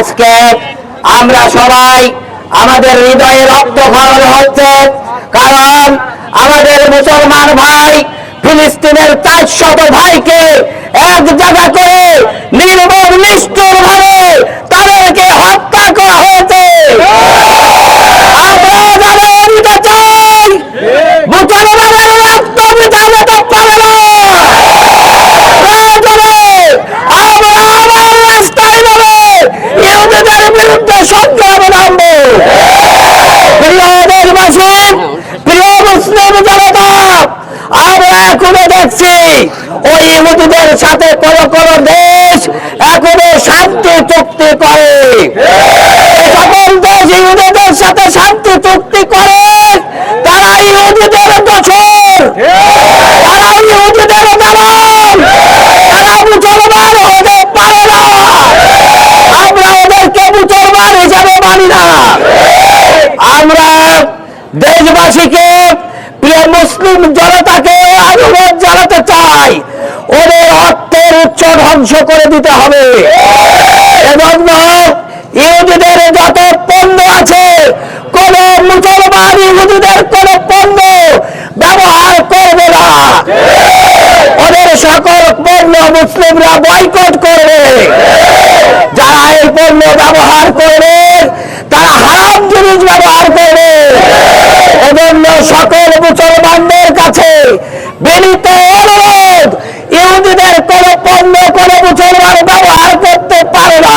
আজকে আমরা সবাই আমাদের হৃদয়ে রক্ত খরণ হচ্ছে। কারণ আমাদের মুসলমান ভাই, ফিলিস্তিনের চার শত ভাইকে এক জায়গা করে নির্মম নিষ্ঠুর ভাবে তাদেরকে হত্যা করা হয়েছে আমরা যারা নিতে চাই মুসলমানের রক্ত মিটাতে তো পারে না প্রয়োজনে আমরা আবার রাস্তায় নেমে ইহুদিদের বিরুদ্ধে সংগ্রামে নামবো প্রিয় দেশবাসী প্রিয় মুসলিম জনতা আমরা এখনও দেখছি ওই ইহুদিদের সাথে কোন কোন দেশ এখনও শান্তি চুক্তি করে। সকল দেশ ইহুদিদের সাথে শান্তি চুক্তি করে। তারা ইহুদিদের দোষর তারা ইহুদিদের দালাল। তারা মুসলমান হতে পারে না। আমরা ওদেরকে মুসলমান হিসাবে মানি না। আমরা দেশবাসীকে প্রিয় মুসলিম জনতাকে অনুরোধ জানাতে চাই। ওদের অর্থের উচ্চ ধ্বংস করে দিতে হবে। এজন্য ইহুদিদের যত পণ্য আছে, কোন মুসলমান ইহুদিদের কোন পণ্য ব্যবহার করবে না। ওদের সকল পণ্য মুসলিমরা বয়কট করবে। যারা এই পণ্য ব্যবহার করবে, তারা হারাম জিনিস ব্যবহার করবে। এজন্য সকল মুসলমানদের কাছে বিনীত অনুরোধ ইহুদিদের কোন পণ্য কোন মুসলমান ব্যবহার করতে পারে না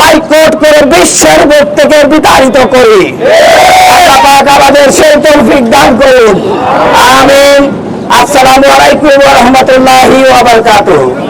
বয়কট করে বিশ্বের থেকে বিতাড়িত করি। পাক আমাদের সেই তৌফিক দান করুন। আমিন। আসসালামু আলাইকুম ওয়া রাহমাতুল্লাহি ওয়া বারাকাতুহু।